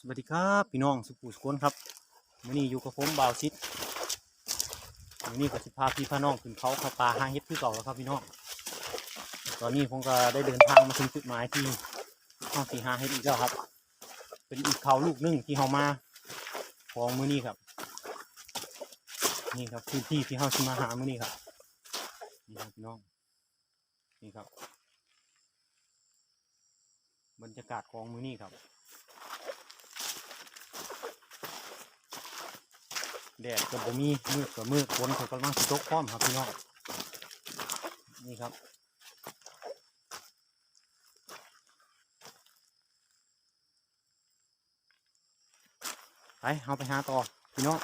สวัสดีครับพี่น้องสุขุสุขนครับมื้อนี้อยู่กับผมบ่าวชิดมื้อนี้ก็สิพาพี่พาน้องขึ้นเขาเข้าป่าหาเห็ดคือเก่าแล้วครับพี่น้องตอนนี้ผมก็ได้เดินทางมาถึงจุดหมายที่ห้องสีหาเห็ดอีกแล้วครับ เป็นอีกเขาลูกหนึงที่เฮามาของมือนี้ครับ นี่ครับพื้นที่ที่เฮาสิมาหามื้อนี้ครับนี่ครับพี่น้องนี่ครับ บรรยากาศของมือนี้ครับ แดดกับบ่มีมืดกับมืดฝนเขากำลังตกพร้อมครับพี่น้องนี่ครับไปเอาไปหาต่อพี่น้อง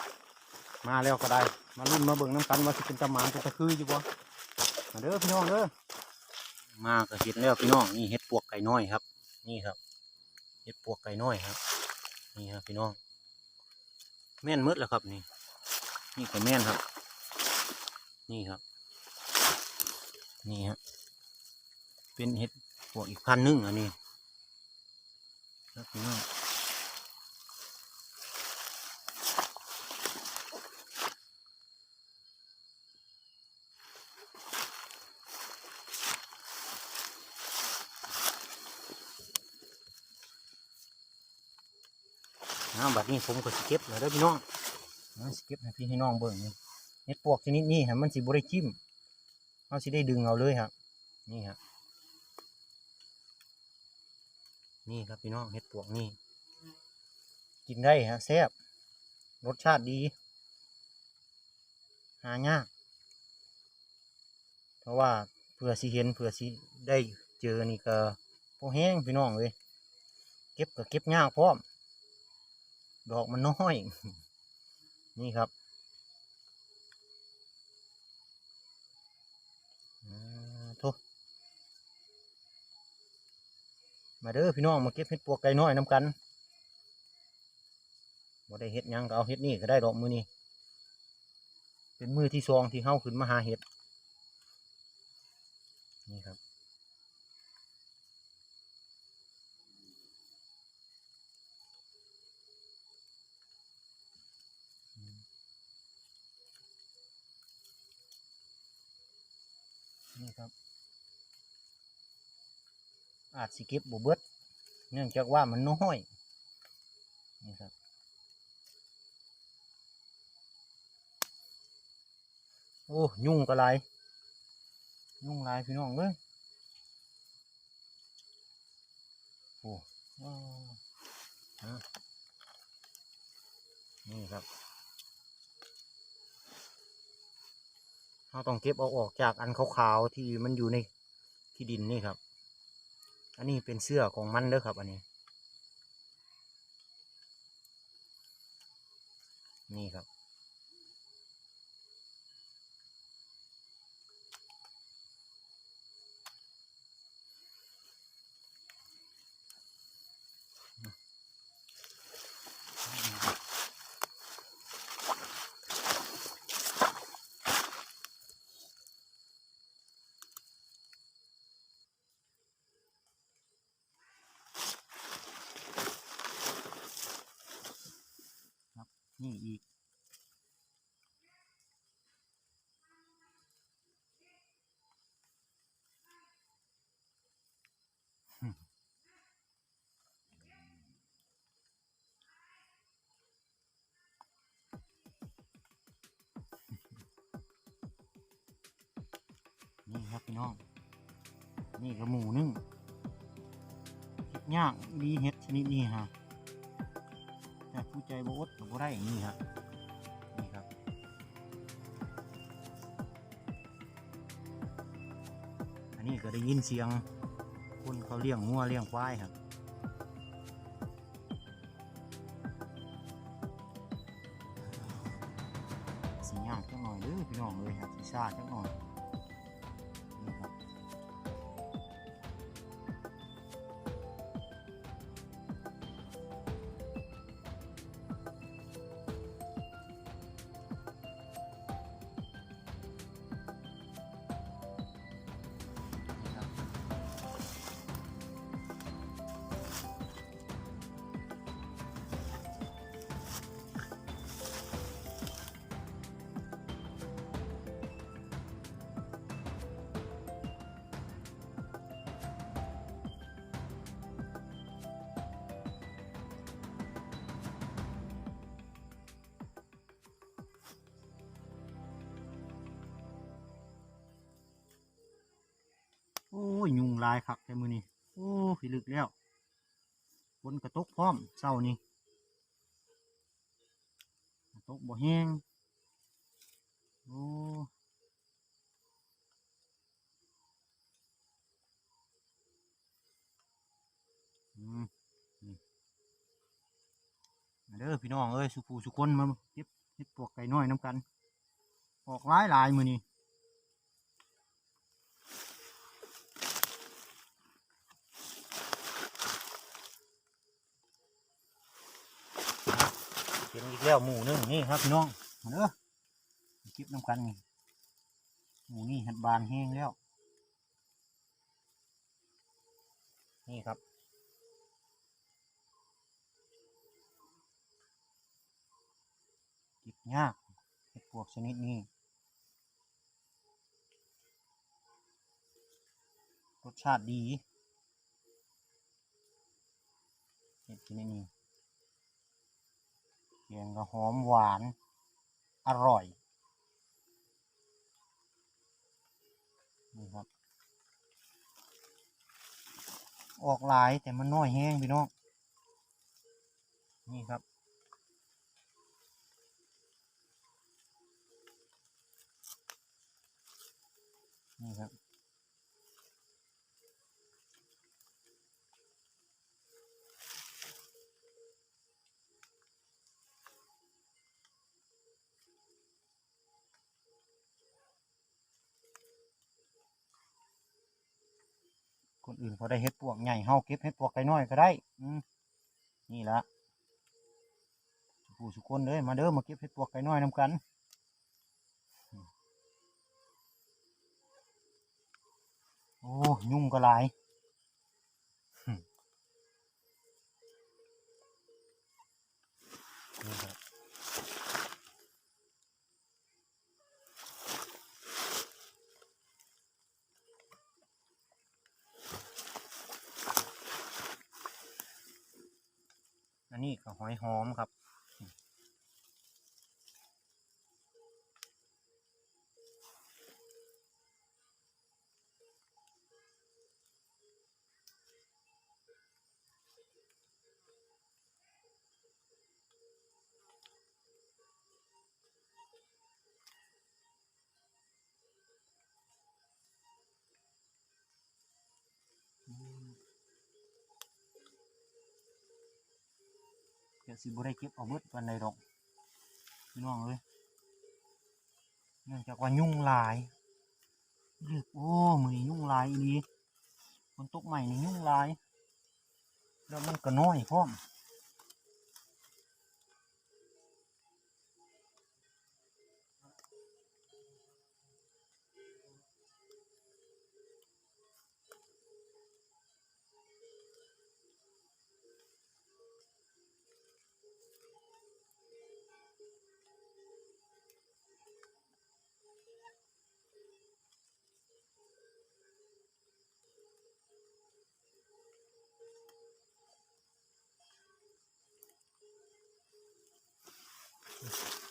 มาแล้วก็ได้ มาลุ้นมาเบิ่งน้ำกันว่าสิเป็นตะหมานเป็นตะคืออยู่บ่มาเด้อพี่น้องเด้อมาก็เห็นแล้วพี่น้องนี่เห็ดปวกไก่น้อยครับ นี่ครับเห็ดปวกไก่น้อยครับ นี่ครับพี่น้องแม่นมืดแล้วครับนี่ นี่ก็แม่นครับ นี่ครับ นี่ฮะเป็นเห็ดปวกอีกพันหนึ่งอันนี้ครับพี่น้องน้าบัดนี้ผมก็สเก็บแล้วเด้พี่น้อง เอาสเก็บให้พี่ให้น้องเบิ่งนี่เห็ดปวกชนิดนี้ฮะมันสิบ่ได้จิ้มเราสิได้ดึงเอาเลยครับ นี่ครับนี่ครับพี่น้องเห็ดปวกนี่กินได้ฮะแซ่บรสชาติดี หายากเพราะว่าเผื่อสิเห็นเผื่อสิได้เจอนี่ก็พอแห้งพี่น้องเลยเก็บก็เก็บยากพร้อม ดอกมันน้อย นี่ครับอ่าโทมาเด้อพี่น้องมาเก็บเห็ดปวกไก่น้อยน้ำกันบ่ได้เห็ดยังก็เอาเห็ดนี่ก็ได้ดอกมือนี้เป็นมือที่สองที่เฮาขึ้นมาหาเห็ดนี่ครับ นี่ครับ อาจสิเก็บบ่เบิดเนื่องจากว่ามันน้อยนี่ครับโอ้ยุ่งกระไรยุ่งลายพี่น้องเลยโอ้ว้าวฮะนี่ครับ เราต้องเก็บเอาออกจากอันขาวๆที่มันอยู่ในที่ดินนี่ครับ อันนี้เป็นเสื้อของมันเด้อครับ อันนี้ นี่ครับ นี่อีก นี่ครับพี่น้อง นี่ก็หมูนึ่งเห็ดย่างดีเห็ดชนิดนี้ฮะ แต่ผู้ใจบอดก็บ่ได้นี่ครับนี่ครับ อันนี้ก็ได้ยินเสียงคนเขาเลี้ยงงัวเลี้ยงควายครับสียากจังหน่อยเด้อพี่น้องเลยครับสีซาจังหน่อย ยยุงลายคักแต่มือนี้โอ้พิลึกแล้วฝนกระตกพร้อมเศร้านี่ตกบ่แห้งโอ้เด้อพี่น้องเอ้ยสุภูสุคนมาเก็บเห็ดปวกไก่น้อยน้ำกัน ออกหลายหลายมือนี้ เห็นอีกแล้วหมูนึงนี่ครับพี่น้องมาเด้อมาเก็บน้ำกันนี่หมูนี่หัดบานแห้งแล้ว นี่ครับเก็บยากเห็ดปวกชนิดนี้รสชาติดีเห็ดชนิดนี้ เสียงก็หอมหวาน อร่อย นี่ครับ ออกหลายแต่มันน้อยแห้งพี่น้อง นี่ครับ อื่นเขาได้เฮ็ดปวกใหญ่เฮาเก็บเฮ็ดปวกไก่น้อยก็ได้นี่ละผู้สุคนเลยมาเด้อมาเก็บเฮ็ดปวกไก่น้อยนำกันโอ้ยุ่งก็หลายนี่ครับ อันนี้ก็หอยหอมครับ อืมเดี๋ยวสิบ่ได้เก็บเอาเบิดวันใดดอกพี่น้องเอ้ยเนื่องจากว่ายุ่งลายเรียกโอ้มือนี้ยุ่งลายอีนี้ฝนตกใหม่นี่ยุ่งลาย แล้วมันก็น้อยพร้อม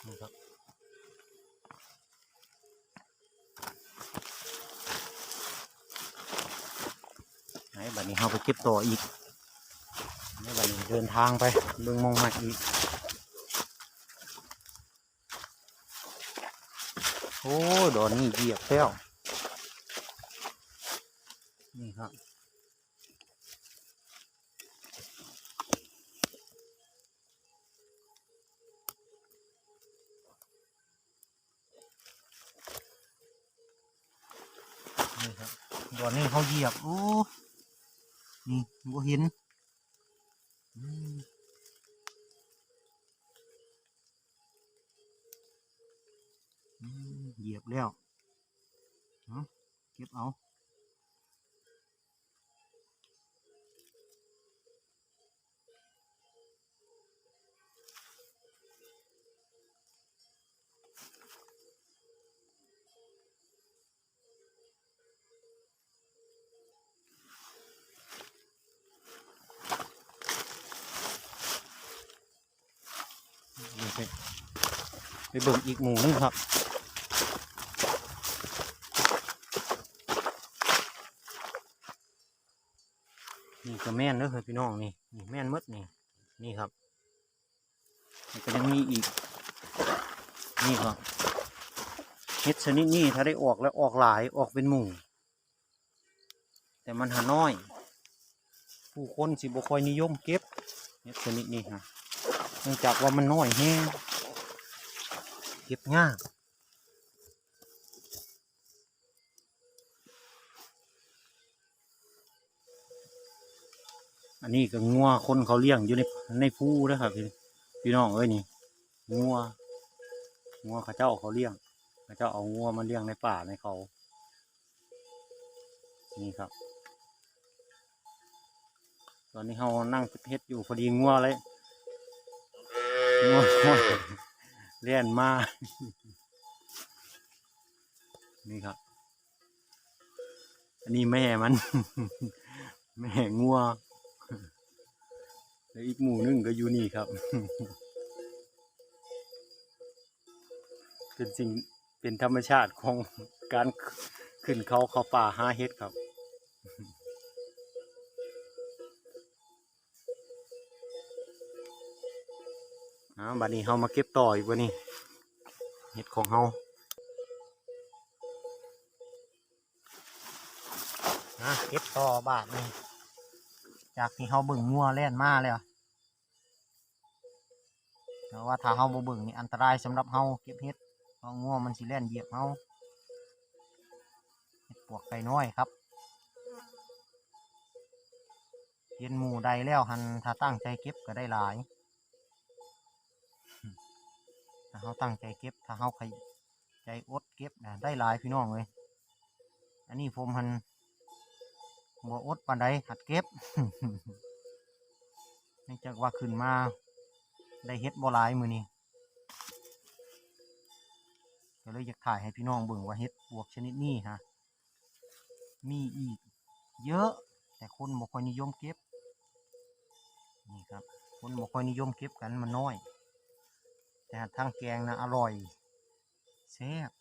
นี่ครับไหนบัดนี้เราไปเก็บต่ออีกไหนบัดนี้เดินทางไปเบิ่งมองใหม่อีก โอ้ดอนนี่เหยียบแล้วนี่ครับ นี่ครับดอนนี้ เหยียบโอ้นี่บ่เห็นเหยียบแล้วเนาะเก็บเอา นี่สิ ไปเบิ่งอีกหมู่หนึงครับนก็แม่นเด้อเฮ้ยพี่น้องนี่นี่แม่นมดนี่นี่ครับมันก็ยังมีอีก นี่ครับเห็ดชนิดนี้ถ้าได้ออกแล้วออกหลายออกเป็นหมู่ แต่มันหาน้อย ผู้คนสิบ่ค่อยนิยมเก็บเห็ดชนิดนี้ฮะเนื่องจากว่ามันน้อยแห้ง เก็บง่ายอันนี้ก็งัวคนเขาเลี้ยงอยู่ในในภูนะครับพี่พี่น้องเอ้ยนี่งัวงัวเขาเจ้าเขาเลี้ยงเขาเจ้าเอางัวมาเลี้ยงในป่าในเขา นี่ครับ ตอนนี้เรานั่งเพชรอยู่พอดีงัวเลยงัว เลี้ยนมา นี่ครับ อันนี้แม่มัน แม่งัวแล้วอีกหมู่หนึงก็อยู่นี่ครับ เป็นสิ่งเป็นธรรมชาติของการขึ้นเขาเขาป่าหาเห็ดครับ อ่าบัดนี้เฮามาเก็บต่ออีกวันนี้เห็ดของเฮาอะเก็บต่อบาทนี่จากที่เฮาเบิ่งงัวแล่นมาแล้วแต่ว่าถ้าเฮาบ่เบิ่งนี่อันตรายสำหรับเฮาเก็บเห็ดเพราะงัวมันสิแล่นเหยียบเฮาเห็ดปวกไก่น้อยครับเห็นหมู่ใดแล้วหันถ้าตั้งใจเก็บก็ได้หลาย ถ้าเขาตั้งใจเก็บ ถ้าเขาขยใจอดเก็บนะได้หลายพี่น้องเลยอันนี้ผมหันบ่อดปานใดหัดเก็บเนื่องจากว่าขึ้นมา ได้เฮ็ดบ่หลายมือนี้ก็เลยอยากถ่ายให้พี่น้องเบิ่งว่าเฮ็ดปวกชนิดนี้ฮะ มีอีก เยอะ แต่คนบ่ค่อยนิยมเก็บ นี่ครับ คนบ่ค่อยนิยมเก็บกันมันน้อย แต่ทางแกงนะอร่อยแซ่บ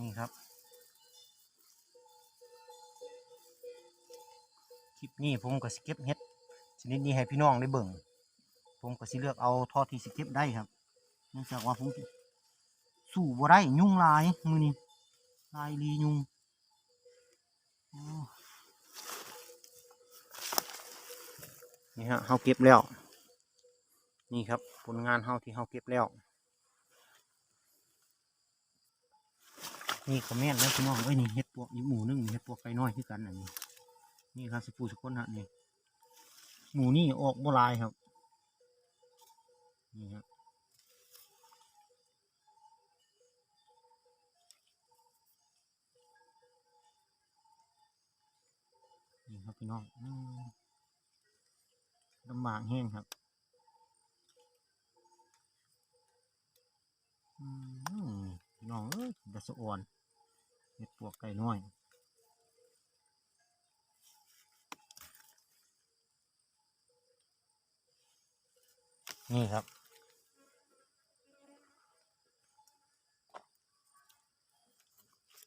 นี่ครับ คลิปนี้ผมก็สเก็บเฮ็ดชนิดนี้ให้พี่น้องได้เบิ่ง ผมก็สิเลือกเอาทอดที่สเก็บได้ครับเนื่องจากว่าผมสู้บ่ได้ยุ่งลายมือนี้ลายลียุงนี่ฮะเฮาเก็บแล้ว นี่ครับผลงานเฮาที่เฮาเก็บแล้ว นี่ก็แม่นแล้วพี่น้องเอ้ยนี่เห็ดปวกอีกหมูนึ่งนี่เห็ดปวกไก่น้อยคือกันอันนี้นี่ครับสปูสกุลฮะนี่หมูนี่ออกบ่ลายครับนี่ฮะนี่ครับพี่น้องลำบากแห้งครับอืมพี่ น้องเอ้ยดัสอ่อนเห็ดปวกไก่น้อยนี่ครับ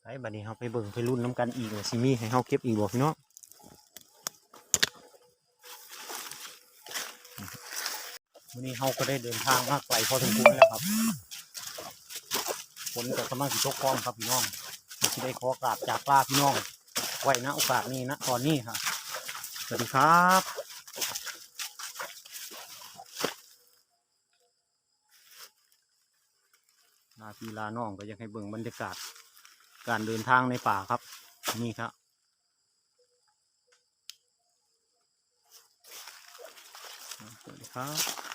ไปบัดนี้เราไปเบิ่งไปรุ่นน้ำกันอีกว่าสิมีให้เราเก็บอีกบ่พี่น้องวันนี้เราก็ได้เดินทางมากไกลพอสมควรแล้วครับ ฝนก็กำลังสิตกร้อมครับพี่น้องที่ได้ขอโอกราบจากลาพี่น้อง ไว้นะโอกาสนี้นะตอนนี้ครับสวัสดีครับลาพี่ลาน้องก็ยังให้เบิ่งบรรยากาศ การเดินทางในป่าครับ นี่ครับสวัสดีครับ